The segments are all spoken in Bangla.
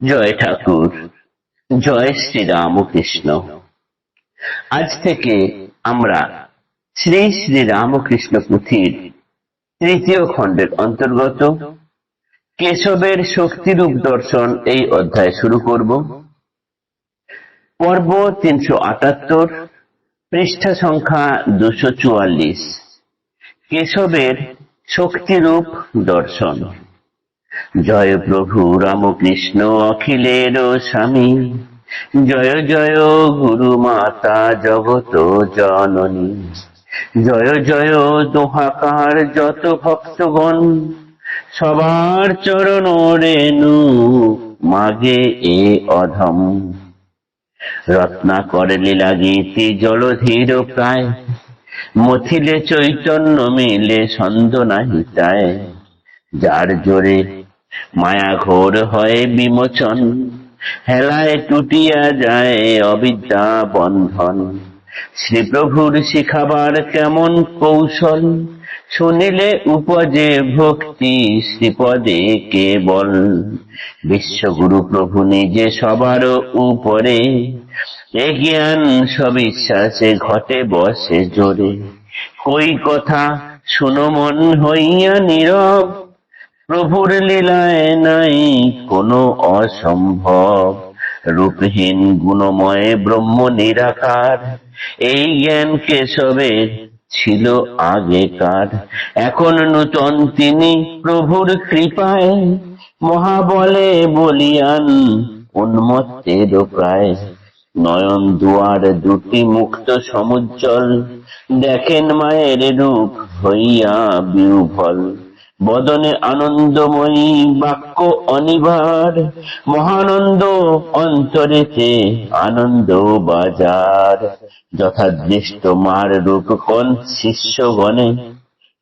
জয় ঠাকুর, জয় শ্রী রামকৃষ্ণ আজ থেকে আমরা শ্রী শ্রী রামকৃষ্ণ পুঁথির তৃতীয় খণ্ডের অন্তর্গত কেশবের শক্তিরূপ দর্শন এই অধ্যায় শুরু করব। পর্ব তিনশো আটাত্তর, পৃষ্ঠা সংখ্যা দুশো কেশবের শক্তিরূপ দর্শন। জয় প্রভু রামকৃষ্ণ অখিলের স্বামী। জয় জয় গুরু মাতা জগত জননী। জয় জয় দোহাকার যত ভক্তগণ, সবার চরণ রেণু মাগে এ অধম। রত্নাকর লীলা গীতি জলধীর প্রায়, মথিলে চৈতন্য মিলে ছন্দ নাহি তাই যার জোরে মায়া ঘোর হয় বিমোচন, হেলায় টুটিয়া যায় অবিদ্যা বন্ধন। শ্রীপ্রভুর শিখাবার কেমন কৌশল? শুনিলে উপজে ভক্তি শ্রীপদে কেবল। বিশ্বগুরু প্রভু নিজে সবার উপরে, এ জ্ঞান সবিশ্বাসে ঘটে বসে জোরে। কই কথা? শুনো মন হইয়া নীরব। প্রভুর লীলায় নাই কোনো অসম্ভব। রূপহীন, গুণময়, ব্রহ্ম নিরাকার। এই জ্ঞান কেশবের ছিল আগেকার। এখন নূতন তিনি প্রভুর কৃপায় মহাবলে বলিয়ান উন্মত্তের প্রায়। নয়ন দুয়ার দুটি মুক্ত সমুজ্জ্বল। দেখেন মায়ের রূপ হইয়া বিউভল বদনে আনন্দময়ী বাক্য অনিবার, মহানন্দ অন্তরেতে আনন্দ বাজার। যথাদৃষ্ট মার রূপ কোন শিষ্যগণে,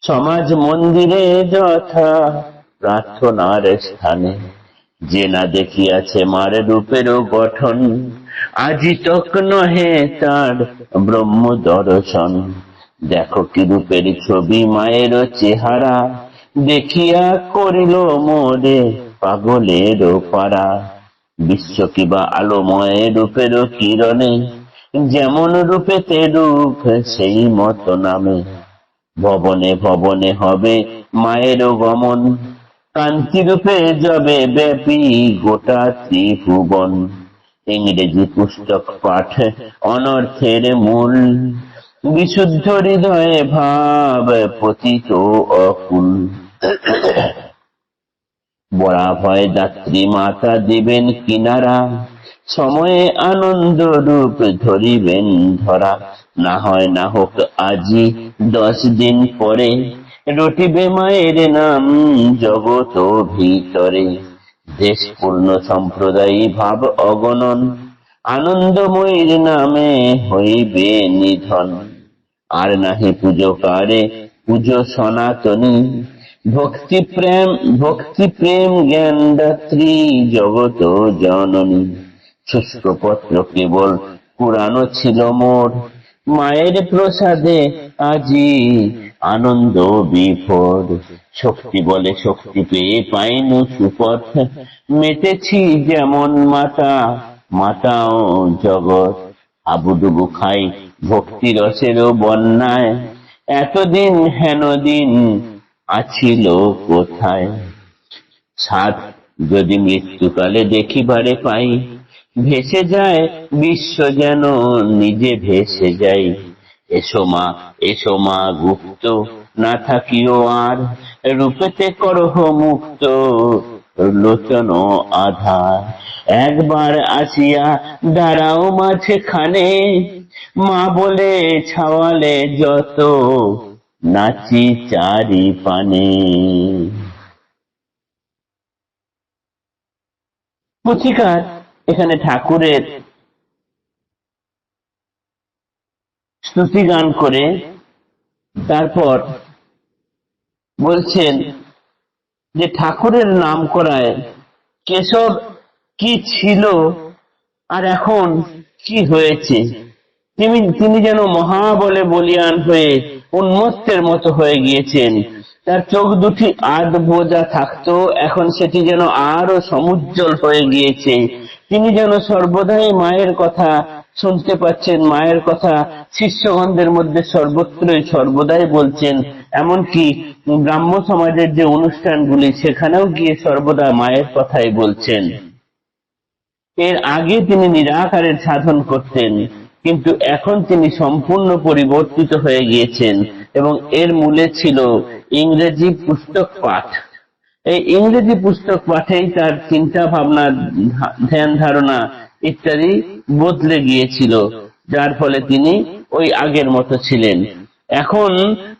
সমাজ মন্দিরে যথা প্রার্থনার স্থানে। যে না দেখিয়াছে মার রূপেরও গঠন, আজি তক নহে তার ব্রহ্ম দর্শন দেখো কি রূপের ছবি মায়েরও চেহারা দেখিয়া করিল মোরে পাগলের পারা বিশ্ব কিবা আলোময় রূপের কিরণে, যেমন রূপেতে রূপ, সেই মত নামে। ভবনে ভবনে হবে মায়ের গমন, কান্তি রূপে যাবে ব্যাপী গোটা ত্রিভুবন। ইংরেজি পুস্তক পাঠ অনর্থের মূল, বিশুদ্ধ হৃদয়ে ভাব, পতিত অকুল। বড়া ভয় যাত্রী মাতা দিবেন কিনারা, সময়ে আনন্দ রূপ ধরিবেন ধরা। না হয় না হোক আজি দশ দিন পরে রটিবে মায়ের নাম জগত ভিতরে। দেশ পূর্ণ সম্প্রদায়ী ভাব অগণন, আনন্দময়ীর নামে হইবে নিধন। আর নাহি পুজো কারে পুজো সনাতনী ভক্তি প্রেম ভক্তি প্রেম জ্ঞান দাত্রী জগত জননী। শুষ্ক পত্র কেবল পুরানো ছিল মোর। মায়ের প্রসাদে আজি আনন্দ বিফোর শক্তি বলে শক্তি পেয়ে পাইনু সুপথ। মেতেছি যেমন মাতা, মাতাও জগৎ। আবুডুবু খাই ভক্তি রসেরও বন্যায়। এতদিন হেন দিন আছিল কোথায়? সাত, যদি মৃত্যুকালে দেখিবারে পাই, ভেসে যায়, বিশ্ব যেন নিজে ভেসে যাই এসো মা এসো মা গুপ্ত, না থাকিও আর, রূপেতে করহ মুক্ত, লোচন আধার। একবার আসিয়া দাঁড়াও মাঝে খানে মা বলে ছাওয়ালে যত নাচি চারি পানে পুথিকার এখানে ঠাকুরের স্তুতি গান করে, তারপর বলছেন যে ঠাকুরের নাম করায় কেশব কি ছিল আর এখন কি হয়েছে? তিনি তিনি যেন মহা বলে বলিয়ান হয়ে উন্মত্তের মতো হয়ে গিয়েছেন। তার চোখ দুটি আধ বোঝা থাকতো, এখন সেটি যেন আরও সমুজ্জ্বল হয়ে গিয়েছে। তিনি যেন সর্বদাই মায়ের কথা শুনতে পাচ্ছেন, মায়ের কথা শিষ্যগণদের মধ্যে সর্বত্রই সর্বদাই বলছেন। এমনকি ব্রাহ্ম সমাজের যে অনুষ্ঠানগুলি, সেখানেও গিয়ে সর্বদা মায়ের কথাই বলছেন। এর আগে তিনি নিরাকারের সাধন করতেন। কিন্তু এখন তিনি সম্পূর্ণ পরিবর্তিত হয়ে গিয়েছেন এবং এর মূলে ছিল ইংরেজি পুস্তক পাঠ। এই ইংরেজি পুস্তক পাঠেই তার চিন্তা ভাবনা, ধ্যান ধারণা ইত্যাদি বদলে গিয়েছিল, যার ফলে তিনি ওই আগের মতো ছিলেন। এখন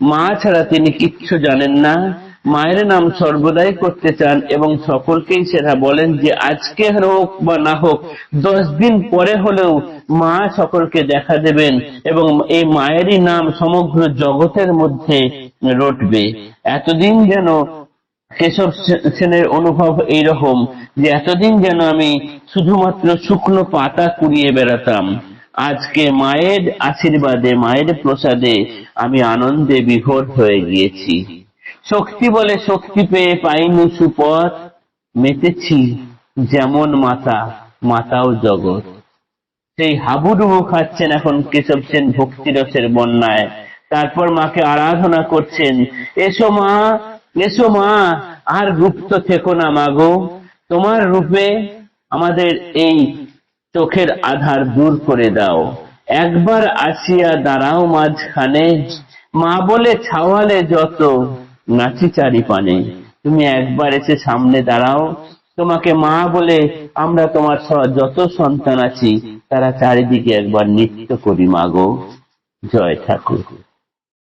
মা ছাড়া তিনি কিচ্ছু জানেন না মায়ের নাম সর্বদাই করতে চান এবং সকলকেই সেটা বলেন যে আজকে হোক বা না হোক, দশ দিন পরে হলেও মা সকলকে দেখা দেবেন এবং এই মায়েরই নাম সমগ্র জগতের মধ্যে রটবে। এতদিন যেন কেশব সেনের অনুভব এইরকম যে এতদিন যেন আমি শুধুমাত্র শুকনো পাতা কুড়িয়ে বেড়াতাম। আজকে মায়ের আশীর্বাদে, মায়ের প্রসাদে আমি আনন্দে বিভোর হয়ে গিয়েছি। শক্তি বলে শক্তি পেয়ে পাইনি সুপথ, মেতেছি যেমন মাতা, মাতাও জগৎ। সেই হাবুডুবু খাচ্ছেন এখন কেশব সেন ভক্তিরসের বন্যায়। তারপর মাকে আরাধনা করছেন, এসো মা এসো মা, আর গুপ্ত থেকো না মাগো। তোমার রূপে আমাদের এই চোখের আধার দূর করে দাও। একবার আসিয়া দাঁড়াও মাঝখানে। মা বলে ছাওয়ালে যত নাচি চারি পানে। তুমি একবার এসে সামনে দাঁড়াও। তোমাকে মা বলে, আমরা তোমার যত সন্তান আছি, তারা চারিদিকে একবার নৃত্য করি মাগো জয় ঠাকুর।